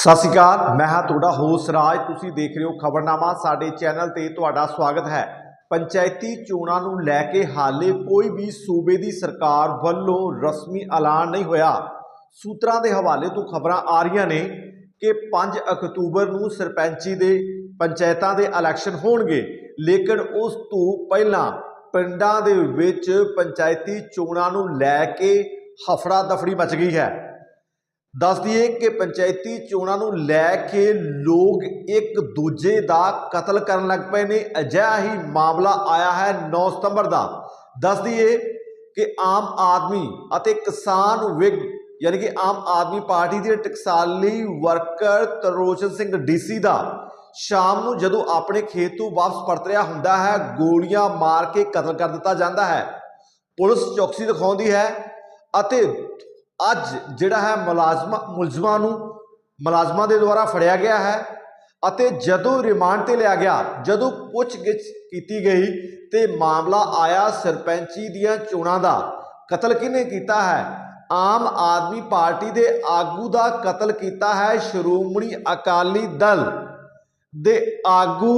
ਸਤਿ ਸ਼੍ਰੀ ਅਕਾਲ, ਮੈਂ ਹਾਂ ਤੁਹਾਡਾ ਹੋਸਟ ਰਾਜ। ਤੁਸੀਂ ਦੇਖ ਰਹੇ ਹੋ ਖਬਰਨਾਮਾ, ਸਾਡੇ ਚੈਨਲ ਤੇ ਤੁਹਾਡਾ ਸਵਾਗਤ ਹੈ। ਪੰਚਾਇਤੀ ਚੋਣਾਂ ਨੂੰ ਲੈ ਕੇ ਹਾਲੇ ਕੋਈ ਵੀ ਸੂਬੇ ਦੀ ਸਰਕਾਰ ਵੱਲੋਂ ਰਸਮੀ ਐਲਾਨ ਨਹੀਂ ਹੋਇਆ। ਸੂਤਰਾਂ ਦੇ ਹਵਾਲੇ ਤੋਂ ਖਬਰਾਂ ਆ ਰਹੀਆਂ ਨੇ ਕਿ 5 ਅਕਤੂਬਰ ਨੂੰ ਸਰਪੰਚੀ ਦੇ ਪੰਚਾਇਤਾਂ ਦੇ ਇਲੈਕਸ਼ਨ ਹੋਣਗੇ, ਲੇਕਿਨ ਉਸ ਤੋਂ ਪਹਿਲਾਂ ਪਿੰਡਾਂ ਦੇ ਵਿੱਚ ਪੰਚਾਇਤੀ ਚੋਣਾਂ ਨੂੰ ਲੈ ਕੇ ਹਫੜਾ ਦਫੜੀ ਮਚ ਗਈ ਹੈ। ਦੱਸ ਦਈਏ ਕਿ ਪੰਚਾਇਤੀ ਚੋਣਾਂ ਨੂੰ ਲੈ ਕੇ ਲੋਕ ਇੱਕ ਦੂਜੇ ਦਾ ਕਤਲ ਕਰਨ ਲੱਗ ਪਏ ਨੇ। ਅਜਿਹਾ ਹੀ ਮਾਮਲਾ ਆਇਆ ਹੈ 9 ਸਤੰਬਰ ਦਾ। ਦੱਸ ਦਈਏ ਕਿ ਆਮ ਆਦਮੀ ਅਤੇ ਕਿਸਾਨ ਵਿਗ, ਯਾਨੀ ਕਿ ਆਮ ਆਦਮੀ ਪਾਰਟੀ ਦੇ ਟਕਸਾਲੀ ਵਰਕਰ ਤਰੋਚਨ ਸਿੰਘ ਡੀਸੀ ਦਾ ਸ਼ਾਮ ਨੂੰ ਜਦੋਂ ਆਪਣੇ ਖੇਤ ਤੋਂ ਵਾਪਸ ਪਰਤ ਰਿਹਾ ਹੁੰਦਾ ਹੈ, ਗੋਲੀਆਂ ਮਾਰ ਕੇ ਕਤਲ ਕਰ ਦਿੱਤਾ ਜਾਂਦਾ ਹੈ। ਪੁਲਿਸ ਚੌਕਸੀ ਦਿਖਾਉਂਦੀ ਹੈ ਅਤੇ ਅੱਜ ਜਿਹੜਾ ਹੈ ਮੁਲਾਜ਼ਮਾਂ, ਮੁਲਜ਼ਮਾਂ ਨੂੰ ਮੁਲਾਜ਼ਮਾਂ ਦੇ ਦੁਆਰਾ ਫੜਿਆ ਗਿਆ ਹੈ ਅਤੇ ਜਦੋਂ ਰਿਮਾਂਡ ਤੇ ਲਿਆ ਗਿਆ, ਜਦੋਂ ਪੁੱਛਗਿੱਛ ਕੀਤੀ ਗਈ ਤੇ ਮਾਮਲਾ ਆਇਆ ਸਰਪੰਚੀ ਦੀਆਂ ਚੋਣਾਂ ਦਾ, ਕਤਲ ਕਿਹਨੇ ਕੀਤਾ ਹੈ? ਆਮ ਆਦਮੀ ਪਾਰਟੀ ਦੇ ਆਗੂ ਦਾ ਕਤਲ ਕੀਤਾ ਹੈ ਸ਼੍ਰੋਮਣੀ ਅਕਾਲੀ ਦਲ ਦੇ ਆਗੂ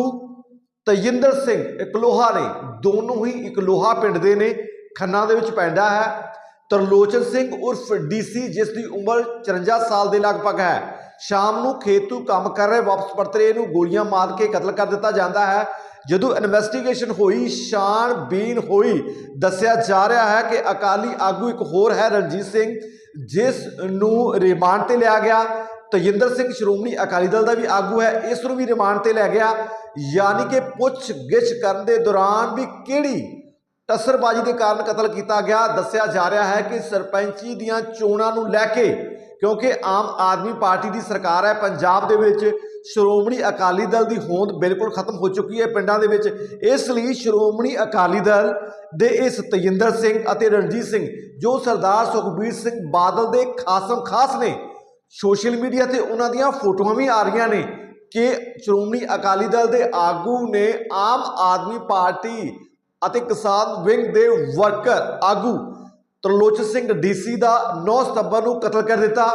ਤਜਿੰਦਰ ਸਿੰਘ ਇਕਲੋਹਾ ਨੇ। ਦੋਨੋਂ ਹੀ ਇਕਲੋਹਾ ਪਿੰਡ ਦੇ ਨੇ, ਖੰਨਾ ਦੇ ਵਿੱਚ ਪੈਂਦਾ ਹੈ। ਤਰਲੋਚਨ ਸਿੰਘ ਉਰਫ ਡੀਸੀ, ਜਿਸ ਦੀ ਉਮਰ 54 ਸਾਲ ਦੇ ਲਗਭਗ ਹੈ। ਸ਼ਾਮ ਨੂੰ ਖੇਤ ਤੋਂ ਕੰਮ ਕਰ ਰਹੇ ਵਾਪਸ ਪਰਤਰੇ ਨੂੰ ਗੋਲੀਆਂ ਮਾਰ ਕੇ ਕਤਲ ਕਰ ਦਿੱਤਾ ਜਾਂਦਾ ਹੈ। ਜਦੋਂ ਇਨਵੈਸਟੀਗੇਸ਼ਨ ਹੋਈ ਛਾਣਬੀਨ ਹੋਈ, ਦੱਸਿਆ ਜਾ ਰਿਹਾ ਹੈ ਕਿ ਅਕਾਲੀ ਆਗੂ ਇੱਕ ਹੋਰ ਹੈ, ਰਣਜੀਤ ਸਿੰਘ, ਜਿਸ ਨੂੰ ਰਿਮਾਂਡ ਤੇ ਲਿਆ ਗਿਆ। ਤਜਿੰਦਰ ਸਿੰਘ ਸ਼੍ਰੋਮਣੀ ਅਕਾਲੀ ਦਲ ਦਾ ਵੀ ਆਗੂ ਹੈ, ਇਸ ਨੂੰ ਵੀ ਰਿਮਾਂਡ ਤੇ ਲੈ ਗਿਆ। ਯਾਨੀ ਕਿ ਪੁੱਛ ਗਿੱਛ ਕਰਨ ਦੇ ਦੌਰਾਨ ਵੀ ਕਿਹੜੀ ਟੱਸਰਬਾਜ਼ੀ ਦੇ ਕਾਰਨ ਕਤਲ ਕੀਤਾ ਗਿਆ। ਦੱਸਿਆ ਜਾ ਰਿਹਾ ਹੈ ਕਿ ਸਰਪੰਚੀ ਦੀਆਂ ਚੋਣਾਂ ਨੂੰ ਲੈ ਕੇ, ਕਿਉਂਕਿ ਆਮ ਆਦਮੀ ਪਾਰਟੀ ਦੀ ਸਰਕਾਰ ਹੈ, ਪੰਜਾਬ ਦੇ ਵਿੱਚ ਸ਼੍ਰੋਮਣੀ ਅਕਾਲੀ ਦਲ ਦੀ ਹੋਂਦ ਬਿਲਕੁਲ ਖਤਮ ਹੋ ਚੁੱਕੀ ਹੈ। ਪਿੰਡਾਂ ਦੇ ਵਿੱਚ ਇਸ ਲਈ ਸ਼੍ਰੋਮਣੀ ਅਕਾਲੀ ਦਲ ਦੇ ਇਸ ਤਜਿੰਦਰ ਸਿੰਘ ਅਤੇ ਰਣਜੀਤ ਸਿੰਘ, ਜੋ ਸਰਦਾਰ ਸੁਖਬੀਰ ਸਿੰਘ ਬਾਦਲ ਦੇ ਖਾਸਮ ਖਾਸ ਨੇ, ਸੋਸ਼ਲ ਮੀਡੀਆ ਤੇ ਉਹਨਾਂ ਦੀਆਂ ਫੋਟੋਆਂ ਵੀ ਆ ਰਹੀਆਂ ਨੇ ਕਿ ਸ਼੍ਰੋਮਣੀ ਅਕਾਲੀ ਦਲ ਦੇ ਆਗੂ ਨੇ ਆਮ ਆਦਮੀ ਪਾਰਟੀ ਅਤੇ ਕਿਸਾਨ ਵਿੰਗ ਦੇ ਵਰਕਰ ਆਗੂ ਤਰਲੋਚਨ ਸਿੰਘ ਡੀਸੀ ਦਾ 9 ਸਤੰਬਰ ਨੂੰ ਕਤਲ ਕਰ ਦਿੱਤਾ।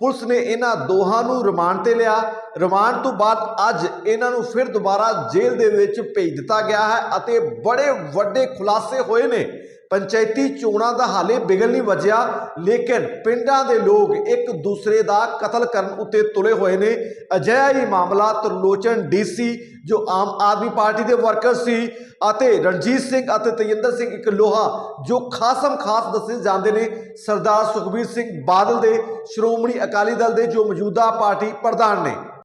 ਪੁਲਿਸ ਨੇ ਇਹਨਾਂ ਦੋਹਾਂ ਨੂੰ ਰਿਮਾਂਡ ਤੇ ਲਿਆ। ਰਿਮਾਂਡ ਤੋਂ ਬਾਅਦ ਅੱਜ ਇਹਨਾਂ ਨੂੰ ਫਿਰ ਦੁਬਾਰਾ ਜੇਲ੍ਹ ਦੇ ਵਿੱਚ ਭੇਜ ਦਿੱਤਾ ਗਿਆ ਹੈ ਅਤੇ ਬੜੇ ਵੱਡੇ ਖੁਲਾਸੇ ਹੋਏ ਨੇ। ਪੰਚਾਇਤੀ ਚੋਣਾਂ ਦਾ ਹਾਲੇ ਬਿਗਲ ਨਹੀਂ ਵਜਿਆ, ਲੇਕਿਨ ਪਿੰਡਾਂ ਦੇ ਲੋਕ ਇੱਕ ਦੂਸਰੇ ਦਾ ਕਤਲ ਕਰਨ ਉੱਤੇ ਤੁਲੇ ਹੋਏ ਨੇ। ਅਜਿਹਾ ਹੀ ਮਾਮਲਾ ਤਰਲੋਚਨ ਡੀਸੀ, ਜੋ ਆਮ ਆਦਮੀ ਪਾਰਟੀ ਦੇ ਵਰਕਰ ਸੀ, ਅਤੇ ਰਣਜੀਤ ਸਿੰਘ ਅਤੇ ਤਜਿੰਦਰ ਸਿੰਘ ਇੱਕ ਲੋਹਾ, ਜੋ ਖਾਸਮ ਖਾਸ ਦੱਸੇ ਜਾਂਦੇ ਨੇ। ਸਰਦਾਰ ਸੁਖਬੀਰ ਸਿੰਘ ਬਾਦਲ ਦੇ ਸ਼੍ਰੋਮਣੀ ਅਕਾਲੀ ਦਲ ਦੇ ਜੋ ਮੌਜੂਦਾ ਪਾਰਟੀ ਪ੍ਰਧਾਨ ਨੇ।